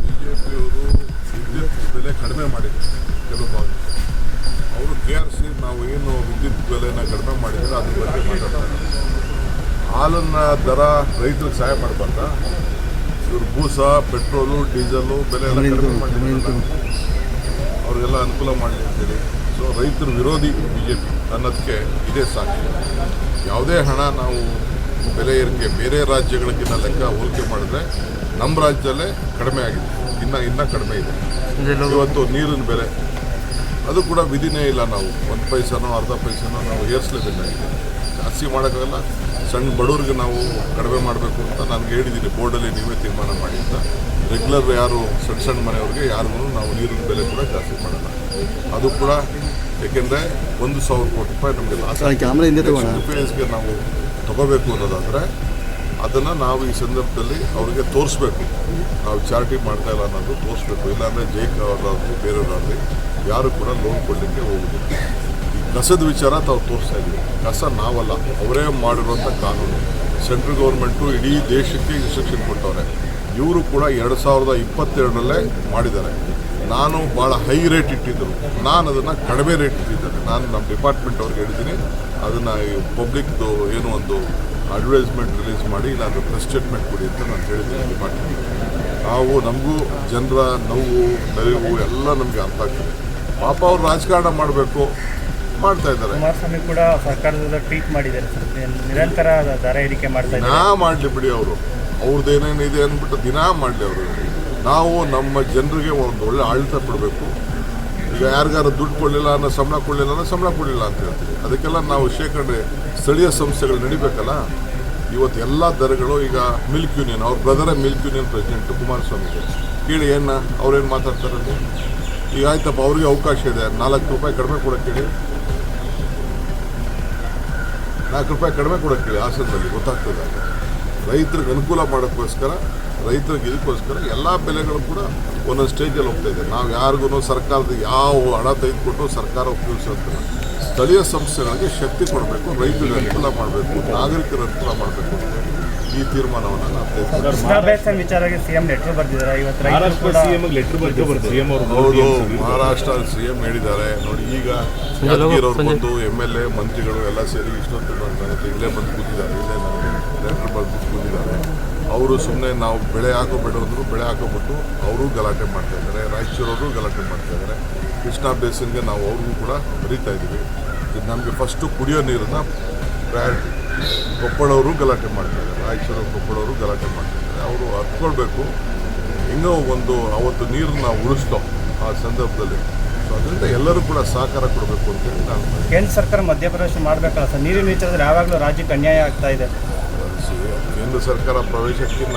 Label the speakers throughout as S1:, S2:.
S1: ಬಿಜೆಪಿಯವರು ವಿದ್ಯುತ್ ಬೆಲೆ ಕಡಿಮೆ ಮಾಡಿದ್ದಾರೆ ಕೆಲವು ಭಾಗ ಅವರು ಕೆ ಆರ್ ಸಿ ನಾವು ಏನು ವಿದ್ಯುತ್ ಬೆಲೆನ ಕಡಿಮೆ ಮಾಡಿದರೆ ಅದ್ರ ಬಗ್ಗೆ ಮಾತಾಡ್ತಾರೆ. ಹಾಲನ್ನು ದರ ರೈತರಿಗೆ ಸಹಾಯ ಮಾಡಬಾರ್ದ? ಇವರು ಬೂಸ ಪೆಟ್ರೋಲು ಡೀಸೆಲು ಬೆಲೆ ಎಲ್ಲ ಕಡಿಮೆ ಮಾಡಿದ್ದಾರೆ ಅವ್ರಿಗೆಲ್ಲ ಅನುಕೂಲ ಮಾಡಲಿ ಅಂತೇಳಿ ಸೊ ರೈತರ ವಿರೋಧಿ ಬಿ ಜೆ ಪಿ ಅನ್ನೋದಕ್ಕೆ ಇದೇ ಸಾಕ್ಷಿ. ಯಾವುದೇ ಹಣ ನಾವು ಬೆಲೆ ಏರಿಕೆ ಬೇರೆ ರಾಜ್ಯಗಳಿಗಿಂತ ಲೆಕ್ಕ ಹೋಲಿಕೆ ಮಾಡಿದ್ರೆ ನಮ್ಮ ರಾಜ್ಯದಲ್ಲೇ ಕಡಿಮೆ ಆಗಿದೆ. ಇನ್ನು ಇನ್ನೂ ಕಡಿಮೆ ಇದೆ. ಇವತ್ತು ನೀರಿನ ಬೆಲೆ ಅದು ಕೂಡ ವಿಧಿನೇ ಇಲ್ಲ ನಾವು. ಒಂದು ಪೈಸನೋ ಅರ್ಧ ಪೈಸನೋ ನಾವು ಏರಿಸಲೇಬೇಕಾಗಿದೆ ಜಾಸ್ತಿ ಮಾಡೋಕ್ಕಾಗಲ್ಲ. ಸಣ್ಣ ಬಡವ್ರಿಗೆ ನಾವು ಕಡಿಮೆ ಮಾಡಬೇಕು ಅಂತ ನಾನು ಹೇಳಿದ್ದೀನಿ. ಬೋರ್ಡಲ್ಲಿ ನೀವೇ ತೀರ್ಮಾನ ಮಾಡಿ ಅಂತ. ರೆಗ್ಯುಲರ್ ಯಾರು ಸಣ್ಣ ಸಣ್ಣ ಮನೆಯವ್ರಿಗೆ ಯಾರಿಗೂ ನಾವು ನೀರಿನ ಬೆಲೆ ಕೂಡ ಜಾಸ್ತಿ ಮಾಡಲ್ಲ. ಅದು ಕೂಡ ಏಕೆಂದರೆ ಒಂದು ಸಾವಿರ ಕೋಟಿ ರೂಪಾಯಿ ನಮಗೆ ಲಾಸ್
S2: ಕ್ಯಾಮ್ರಾ ಹಿಂದೆ ತಗೋಣ.
S1: ಫೇಸ್ಗೆ ನಾವು ತಗೋಬೇಕು ಅನ್ನೋದಾದರೆ ಅದನ್ನು ನಾವು ಈ ಸಂದರ್ಭದಲ್ಲಿ ಅವರಿಗೆ ತೋರಿಸ್ಬೇಕು. ನಾವು ಚಾರಿಟಿ ಮಾಡ್ತಾ ಇಲ್ಲ ಅನ್ನೋದು ತೋರಿಸ್ಬೇಕು. ಇಲ್ಲಾಂದರೆ ಜೈಕ್ ಅವರಾಗಲಿ ಬೇರೆಯವರಾಗಲಿ, ಯಾರು ಕೂಡ ಲೋನ್ ಕೊಡಲಿಕ್ಕೆ ಹೋಗುದಿಲ್ಲ. ಈ ಕಸದ ವಿಚಾರ ತಾವು ತೋರಿಸ್ತಾ ಇದ್ದೀವಿ. ಕಸ ನಾವಲ್ಲ, ಅವರೇ ಮಾಡಿರುವಂಥ ಕಾನೂನು. ಸೆಂಟ್ರಲ್ ಗೌರ್ಮೆಂಟು ಇಡೀ ದೇಶಕ್ಕೆ ಇನ್ಸ್ಟ್ರಕ್ಷನ್ ಕೊಟ್ಟವ್ರೆ. ಇವರು ಕೂಡ ಎರಡು ಸಾವಿರದ ಇಪ್ಪತ್ತೆರಡರಲ್ಲೇ ಮಾಡಿದ್ದಾರೆ. ನಾನು ಭಾಳ ಹೈ ರೇಟ್ ಇಟ್ಟಿದ್ದರು. ನಾನು ಅದನ್ನು ಕಡಿಮೆ ರೇಟ್ ಇಟ್ಟಿದ್ದೇನೆ ನಾನು ನಮ್ಮ ಡಿಪಾರ್ಟ್ಮೆಂಟ್ ಅವ್ರಿಗೆ ಹೇಳಿದ್ದೀನಿ. ಅದನ್ನು ಪಬ್ಲಿಕ್ದು ಏನು ಒಂದು ಅಡ್ವರ್ಟೈಸ್ಮೆಂಟ್ ರಿಲೀಸ್ ಮಾಡಿ ಇಲ್ಲಾಂದ್ರೆ ಪ್ರೆಸ್ ಸ್ಟೇಟ್ಮೆಂಟ್ ಕೊಡಿ ಅಂತ ನಾನು ಹೇಳಿದ್ದೀನಿ ಡಿಪಾರ್ಟ್ಮೆಂಟ್ ನಾವು ನಮಗೂ ಜನರ ನೋವು ನಲಿವು ಎಲ್ಲ ನಮಗೆ ಅರ್ಥ ಆಗ್ತದೆ. ಪಾಪ ಅವ್ರು ರಾಜಕಾರಣ ಮಾಡಬೇಕು ಮಾಡ್ತಾ ಇದ್ದಾರೆ.
S3: ಕುಮಾರಸ್ವಾಮಿ ಕೂಡ ಸರ್ಕಾರದ ಟ್ವೀಟ್ ಮಾಡಿದ್ದಾರೆ ನಿರಂತರ ದರ ಏರಿಕೆ ಮಾಡ್ತಾ
S1: ದಿನಾ ಮಾಡಲಿ ಬಿಡಿ ಅವರು. ಅವ್ರದ್ದು ಏನೇನಿದೆ ಅಂದ್ಬಿಟ್ಟು ದಿನಾ ಮಾಡಲಿ ಅವರು. ನಾವು ನಮ್ಮ ಜನರಿಗೆ ಒಂದು ಒಳ್ಳೆ ಆಡಳಿತ ಕೊಡಬೇಕು. ಈಗ ಯಾರಿಗಾರ ದುಡ್ಡು ಕೊಡಲಿಲ್ಲ ಅನ್ನೋ ಸಂಬಳ ಕೊಡಲಿಲ್ಲ ಅನ್ನೋ ಸಂಬಳ ಕೊಡಲಿಲ್ಲ ಅಂತ ಹೇಳ್ತೀವಿ. ಅದಕ್ಕೆಲ್ಲ ನಾವು ಶೇಖರಣೆ ಸ್ಥಳೀಯ ಸಂಸ್ಥೆಗಳು ನಡಿಬೇಕಲ್ಲ? ಇವತ್ತು ಎಲ್ಲ ದರಗಳು ಈಗ ಮಿಲ್ಕ್ ಯೂನಿಯನ್, ಅವ್ರ ಬ್ರದರೇ ಮಿಲ್ಕ್ ಯೂನಿಯನ್ ಪ್ರೆಸಿಡೆಂಟ್ ಕುಮಾರಸ್ವಾಮಿಗೆ. ಕೇಳಿ ಏನು ಅವ್ರೇನು ಮಾತಾಡ್ತಾರಲ್ಲಿ ಈಗ ಆಯ್ತಪ್ಪ, ಅವ್ರಿಗೆ ಅವಕಾಶ ಇದೆ. ನಾಲ್ಕು ರೂಪಾಯಿ ಕಡಿಮೆ ಕೊಡೋಕ್ಕೆ ಹೇಳಿ. ನಾಲ್ಕು ರೂಪಾಯಿ ಕಡಿಮೆ ಕೊಡೋಕ್ಕೆ ಹೇಳಿ, ಹಾಸನದಲ್ಲಿ ಗೊತ್ತಾಗ್ತದೆ. ರೈತರಿಗೆ ಅನುಕೂಲ ಮಾಡೋಕ್ಕೋಸ್ಕರ ರೈತರಿಗೆ ಇದಕ್ಕೋಸ್ಕರ ಎಲ್ಲ ಬೆಲೆಗಳು ಕೂಡ ಒಂದೊಂದು ಸ್ಟೇಜಲ್ಲಿ ಹೋಗ್ತಾ ಇದೆ. ನಾವು ಯಾರಿಗೂ ಸರ್ಕಾರದ ಯಾವ ಹಣ ತೆಗೆದುಕೊಟ್ಟು ಸರ್ಕಾರ ಉಪಯೋಗಿಸೋದಿಲ್ಲ ಸ್ಥಳೀಯ ಸಂಸ್ಥೆಗಳಿಗೆ ಶಕ್ತಿ ಕೊಡಬೇಕು ರೈತರಿಗೆ ಅನುಕೂಲ ಮಾಡಬೇಕು ನಾಗರಿಕರ ಅನುಕೂಲ ಮಾಡಬೇಕು ಈ ತೀರ್ಮಾನವನ್ನು ಹೌದು ಮಹಾರಾಷ್ಟ್ರ ಸಿ ಎಂ ಹೇಳಿದ್ದಾರೆ. ನೋಡಿ ಈಗ ಬಂದು ಎಂ ಎಲ್ ಎ ಮಂತ್ರಿಗಳು ಎಲ್ಲ ಸೇರಿ ಇಷ್ಟೊಂದು ಇಲ್ಲೇ ಬಂದು ಕೂತಿದ್ದಾರೆ ಇಲ್ಲೇ ಬಂದು ಕೂತಿದ್ದಾರೆ ಅವರು ಸುಮ್ಮನೆ ನಾವು ಬೆಳೆ ಹಾಕೋಬೇಡ ಅಂದರು ಬೆಳೆ ಹಾಕೋಬಿಟ್ಟು ಅವರು ಗಲಾಟೆ ಮಾಡ್ತಾ ಇದ್ದಾರೆ. ರಾಯಚೂರವರು ಗಲಾಟೆ ಮಾಡ್ತಾ ಇದ್ದಾರೆ. ಕೃಷ್ಣಾ ಬೇಸಿನ್ಗೆ ನಾವು ಅವ್ರಿಗೂ ಕೂಡ ಬರೀತಾ ಇದ್ದೀವಿ. ಇದು ನಮಗೆ ಫಸ್ಟು ಕುಡಿಯೋ ನೀರನ್ನ ಪ್ರಯಾರಿಟಿ ಕೊಪ್ಪಳವರು ಗಲಾಟೆ ಮಾಡ್ತಾ ಇದ್ದಾರೆ. ರಾಯಚೂರು ಕೊಪ್ಪಳವರು ಗಲಾಟೆ ಮಾಡ್ತಾ ಇದ್ದಾರೆ. ಅವರು ಹತ್ಕೊಳ್ಬೇಕು. ಇನ್ನೂ ಒಂದು ಅವತ್ತು ನೀರನ್ನ ಉಳಿಸ್ತೋ ಆ ಸಂದರ್ಭದಲ್ಲಿ. ಸೊ ಅದರಿಂದ ಎಲ್ಲರೂ ಕೂಡ ಸಹಕಾರ ಕೊಡಬೇಕು ಅಂತೇಳಿ ನಾನು
S3: ಕೇಂದ್ರ ಸರ್ಕಾರ ಮಧ್ಯಪ್ರವೇಶ ಮಾಡಬೇಕಲ್ಲ ಸರ್? ನೀರಿನ ವಿಚಾರದಲ್ಲಿ ಯಾವಾಗಲೂ ರಾಜ್ಯಕ್ಕೆ ಅನ್ಯಾಯ ಆಗ್ತಾ ಇದೆ.
S1: ಕೇಂದ್ರ ಸರ್ಕಾರ ಪ್ರವೇಶಕ್ಕಿಂತ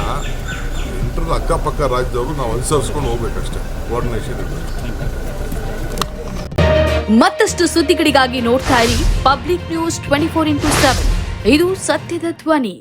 S1: ಇಂಟರ್ ಅಕ್ಕಪಕ್ಕ ರಾಜ್ಯದವರು ನಾವು ಅನುಸರಿಸ್ಕೊಂಡು ಹೋಗ್ಬೇಕಷ್ಟೇ ಕೋಆರ್ಡಿನೇಷನ್
S4: ಮತ್ತಷ್ಟು ಸುದ್ದಿಗಳಿಗಾಗಿ ನೋಡ್ತಾ ಇರಿ public news twenty four into seven ಇದು ಸತ್ಯದ ಧ್ವನಿ.